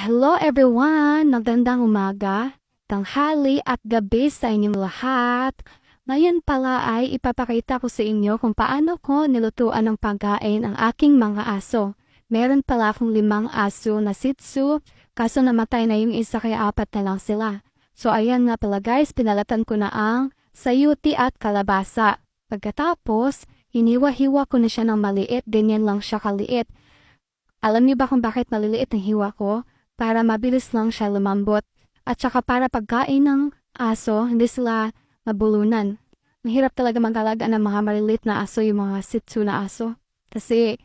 Hello everyone! Magandang umaga, tanghali at gabi sa inyong lahat. Ngayon pala ay ipapakita ko sa inyo kung paano ko nilutuan ng pagkain ang aking mga aso. Meron pala akong limang aso na Shih Tzu, kaso namatay na yung isa kaya apat na lang sila. So ayan nga pala guys, pinalatan ko na ang sayuti at kalabasa. Pagkatapos, hiniwa-hiwa ko na siya ng maliit, ganyan lang siya kaliit. Alam niyo ba kung bakit maliliit ang hiwa ko? Para mabilis lang siya lumambot. At saka para pagkain ng aso, hindi sila mabulunan. Mahirap talaga mag-alaga ng mga maliliit na aso, yung mga Shih Tzu na aso. Kasi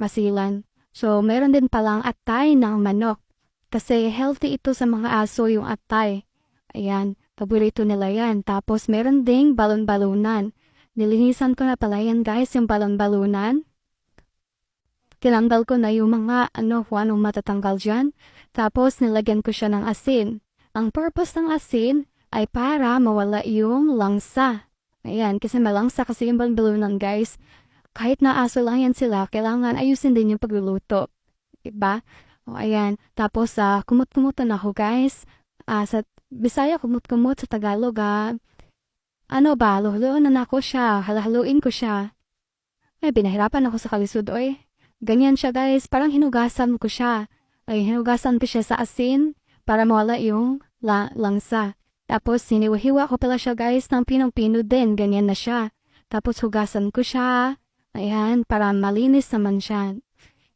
masilan. So, meron din palang atay ng manok. Kasi healthy ito sa mga aso yung atay. Ayan, paborito nila yan. Tapos meron ding balon-balunan. Nilinisan ko na pala yan guys, yung balon-balunan. Kinanggal ko na yung mga ano, kung anong matatanggal dyan. Tapos nilagyan ko siya ng asin. Ang purpose ng asin ay para mawala yung langsa. Ayan, kasi malangsa kasi yung balon-balunan guys. Kahit na aso lang yan sila, kailangan ayusin din yung pagluluto. Diba? O ayan, tapos ah, kumut-kumutan ako guys. Ah, sa Bisaya kumut-kumut sa Tagalog ah. Ano ba, luhluon na ako siya, halahaluin ko siya. Eh, binahirapan ako sa kalisod, oy. Ganyan siya guys, parang hinugasan ko siya. Ay, hinugasan ko siya sa asin para mawala yung la langsa. Tapos, siniwahiwa ko pala siya guys ng pinong-pino din, ganyan na siya. Tapos, hugasan ko siya. Ayan, para malinis naman siya.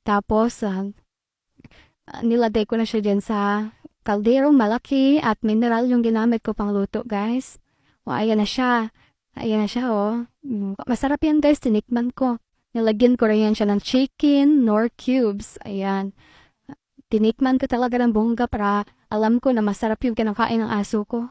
Tapos, ah, nilagay ko na siya dyan sa kalderong malaki at mineral yung ginamit ko pang luto, guys. O, ayan na siya. Ayan na siya, oh. Mm, Masarap yan, guys. Tinikman ko. Nilagyan ko rin siya ng chicken nor cubes. Ayan. Tinikman ko talaga ng bongga para alam ko na masarap yung kinakain ng aso ko.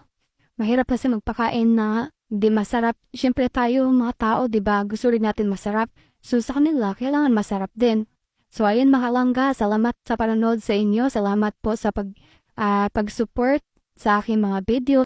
Mahirap kasi magpakain na di masarap. Siyempre tayo mga tao, di ba? Gusto rin natin masarap. So sa kanila, kailangan masarap din. So ayun mga langga, salamat sa panonood sa inyo. Salamat po sa pag, ah, pag-support sa aking mga video.